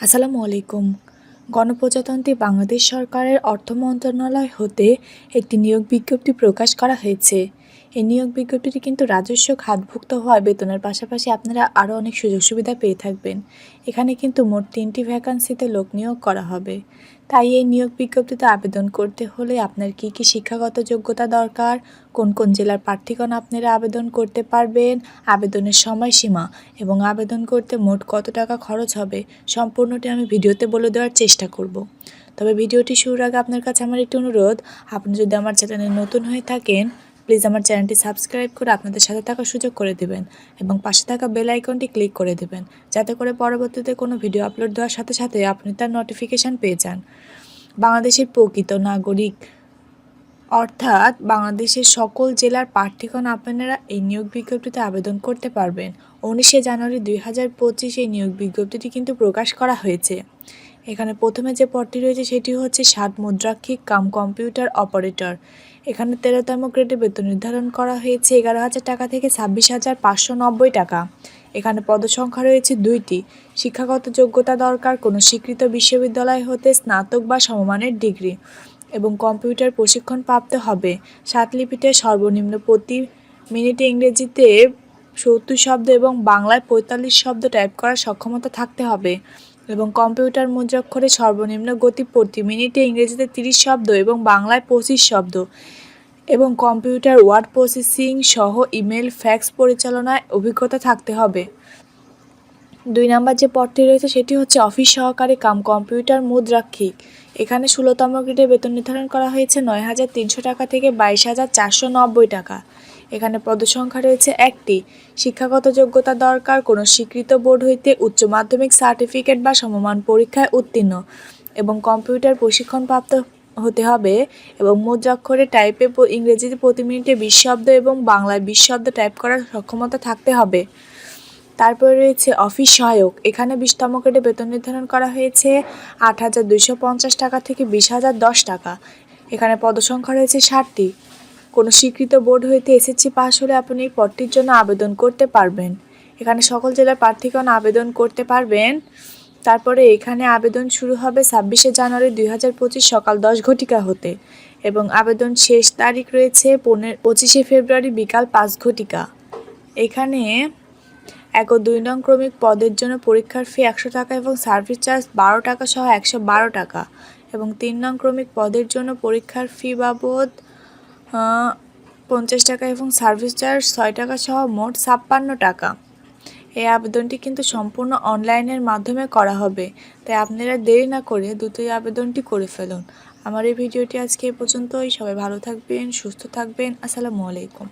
আসসালামু আলাইকুম। গণপ্রজাতন্ত্রী বাংলাদেশ সরকারের অর্থ মন্ত্রণালয় হতে একটি নিয়োগ বিজ্ঞপ্তি প্রকাশ করা হয়েছে। এই নিয়োগ বিজ্ঞপ্তিটি কিন্তু রাজস্ব খাতভুক্ত হওয়ায় বেতনের পাশাপাশি আপনারা আরও অনেক সুযোগ সুবিধা পেয়ে থাকবেন। এখানে কিন্তু মোট তিনটি ভ্যাকান্সিতে লোক নিয়োগ করা হবে। তাই এই নিয়োগ বিজ্ঞপ্তিতে আবেদন করতে হলে আপনার কি কি শিক্ষাগত যোগ্যতা দরকার, কোন কোন জেলার প্রার্থীগণ আপনারা আবেদন করতে পারবেন, আবেদনের সময়সীমা এবং আবেদন করতে মোট কত টাকা খরচ হবে সম্পূর্ণটি আমি ভিডিওতে বলে দেওয়ার চেষ্টা করব। তবে ভিডিওটি শুরুর আগে আপনার কাছে আমার একটি অনুরোধ, আপনি যদি আমার চ্যানেলে নতুন হয়ে থাকেন প্লিজ আমার চ্যানেলটি সাবস্ক্রাইব করে আপনাদের সাথে থাকার সুযোগ করে দেবেন এবং পাশে থাকা বেল আইকনটি ক্লিক করে দেবেন, যাতে করে পরবর্তীতে কোনো ভিডিও আপলোড দেওয়ার সাথে সাথে আপনি তার নোটিফিকেশান পেয়ে যান। বাংলাদেশের প্রকৃত নাগরিক, অর্থাৎ বাংলাদেশের সকল জেলার প্রার্থীগণ আপনারা এই নিয়োগ বিজ্ঞপ্তিতে আবেদন করতে পারবেন। উনিশে জানুয়ারি দুই হাজার পঁচিশ এই নিয়োগ বিজ্ঞপ্তিটি কিন্তু প্রকাশ করা হয়েছে। এখানে প্রথমে যে পদটি রয়েছে সেটি হচ্ছে সাত মুদ্রাক্ষিক কাম কম্পিউটার অপারেটর। এখানে তেরোতম গ্রেডে বেতন নির্ধারণ করা হয়েছে এগারো হাজার টাকা থেকে ছাব্বিশ হাজার পাঁচশো নব্বই টাকা। এখানে পদসংখ্যা রয়েছে দুইটি। শিক্ষাগত যোগ্যতা দরকার কোনো স্বীকৃত বিশ্ববিদ্যালয় হতে স্নাতক বা সমমানের ডিগ্রি এবং কম্পিউটার প্রশিক্ষণ প্রাপ্ত হবে। সাত সাতলিপিতে সর্বনিম্ন প্রতি মিনিটে ইংরেজিতে সত্তর শব্দ এবং বাংলায় পঁয়তাল্লিশ শব্দ টাইপ করার সক্ষমতা থাকতে হবে। এবং কম্পিউটার মুদ্রাক্ষরে সর্বনিম্ন গতি প্রতি মিনিটে ইংরেজিতে তিরিশ শব্দ এবং বাংলায় পঁচিশ শব্দ। এবং কম্পিউটার ওয়ার্ড প্রসেসিং সহ ইমেল, ফ্যাক্স পরিচালনায় অভিজ্ঞতা থাকতে হবে। দুই নাম্বার যে পদটি রয়েছে সেটি হচ্ছে অফিস সহকারী কাম কম্পিউটার মুদ্রাক্ষিক এখানে ষোলোতম গ্রেডে বেতন নির্ধারণ করা হয়েছে নয় হাজার তিনশো টাকা থেকে বাইশ হাজার চারশো নব্বই টাকা। এখানে পদসংখ্যা রয়েছে একটি। শিক্ষাগত যোগ্যতা দরকার, কোনো স্বীকৃত বোর্ড হইতে উচ্চ মাধ্যমিক সার্টিফিকেট বা সমমান পরীক্ষায় উত্তীর্ণ এবং কম্পিউটার প্রশিক্ষণপ্রাপ্ত হতে হবে এবং মুদ্রাক্ষরে টাইপে ইংরেজিতে প্রতি মিনিটে বিশ শব্দ এবং বাংলায় বিশ শব্দ টাইপ করার সক্ষমতা থাকতে হবে। তারপরে রয়েছে অফিস সহায়ক। এখানে বিশতম গ্রেডে বেতন নির্ধারণ করা হয়েছে আট হাজার দুইশো পঞ্চাশ টাকা থেকে বিশ হাজার দশ টাকা। এখানে পদসংখ্যা রয়েছে ষাটটি। কোনো স্বীকৃত বোর্ড হইতে এসএসসি পাস হলে আপনি এই পদটির জন্য আবেদন করতে পারবেন। এখানে সকল জেলার প্রার্থীগণ আবেদন করতে পারবেন। তারপরে এখানে আবেদন শুরু হবে ছাব্বিশে জানুয়ারি দুই হাজার পঁচিশ সকাল দশ ঘটিকা হতে এবং আবেদন শেষ তারিখ রয়েছে পনেরো পঁচিশে ফেব্রুয়ারি বিকাল পাঁচ ঘটিকা। এখানে এক ও দুই নং ক্রমিক পদের জন্য পরীক্ষার ফি একশো টাকা এবং সার্ভিস চার্জ বারো টাকা সহ একশো বারো টাকা এবং তিন নং ক্রমিক পদের জন্য পরীক্ষার ফি বাবদ পঞ্চাশ টাকা এবং সার্ভিস চার্জ ছয় টাকা সহ মোট ছাপ্পান্ন টাকা। এই আবেদনটি কিন্তু সম্পূর্ণ অনলাইনের মাধ্যমে করা হবে। তাই আপনারা দেরি না করে দ্রুতই আবেদনটি করে ফেলুন। আমার এই ভিডিওটি আজকে এ পর্যন্তই। সবাই ভালো থাকবেন, সুস্থ থাকবেন। আসসালামু আলাইকুম।